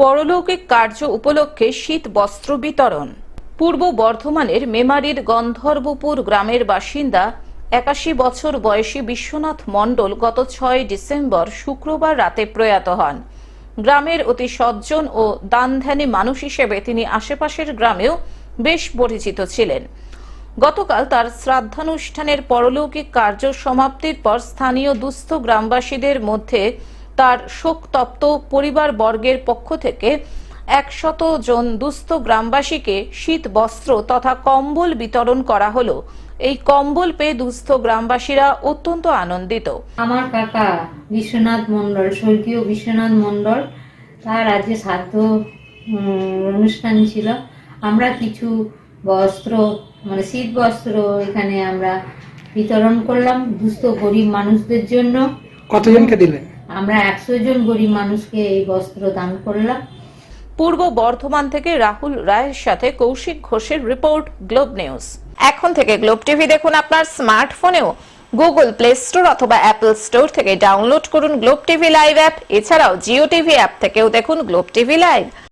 পরলৌকিক কার্য উপলক্ষে শীত বস্ত্র বিতরণ। পূর্ব বর্ধমানের মেমারির গন্ধর্বপুর গ্রামের বাসিন্দা, একাশি বছর বয়সী বিশ্বনাথ মণ্ডল গত ছয় ডিসেম্বর শুক্রবার রাতে প্রয়াত হন। গ্রামের অতি সজ্জন ও দানধ্যানী মানুষ হিসেবে তিনি আশেপাশের গ্রামেও বেশ পরিচিত ছিলেন। গতকাল তার শ্রাদ্ধানুষ্ঠানের পরলৌকিক কার্য সমাপ্তির পর স্থানীয় দুস্থ গ্রামবাসীদের মধ্যে তার শোকতপ্ত পরিবার বর্গের পক্ষ থেকে একশত জন দুস্থ গ্রামবাসীকে শীত বস্ত্র তথা কম্বল বিতরণ করা হলো। এই কম্বল পেয়ে দুস্থ গ্রামবাসীরা অত্যন্ত আনন্দিত। আমার কাকা বিশ্বনাথ মণ্ডল স্বর্গীয় বিশ্বনাথ মণ্ডল তার আজকে শ্রাদ্ধ উম, অনুষ্ঠান ছিল। আমরা কিছু বস্ত্র মানে শীত বস্ত্র এখানে আমরা বিতরণ করলাম দুস্থ গরিব মানুষদের জন্য। কতজনকে দিলেন? আমরা একশো জন গরিব মানুষকে এই বস্ত্র দান করলাম। পূর্ব বর্ধমান থেকে রাহুল রায়ের সাথে কৌশিক ঘোষের রিপোর্ট, গ্লোব নিউজ। এখন থেকে গ্লোব টিভি দেখুন আপনার স্মার্টফোনেও। গুগল প্লে স্টোর অথবা অ্যাপল স্টোর থেকে ডাউনলোড করুন গ্লোব টিভি লাইভ অ্যাপ। এছাড়াও জিও টিভি অ্যাপ থেকেও দেখুন গ্লোব টিভি লাইভ।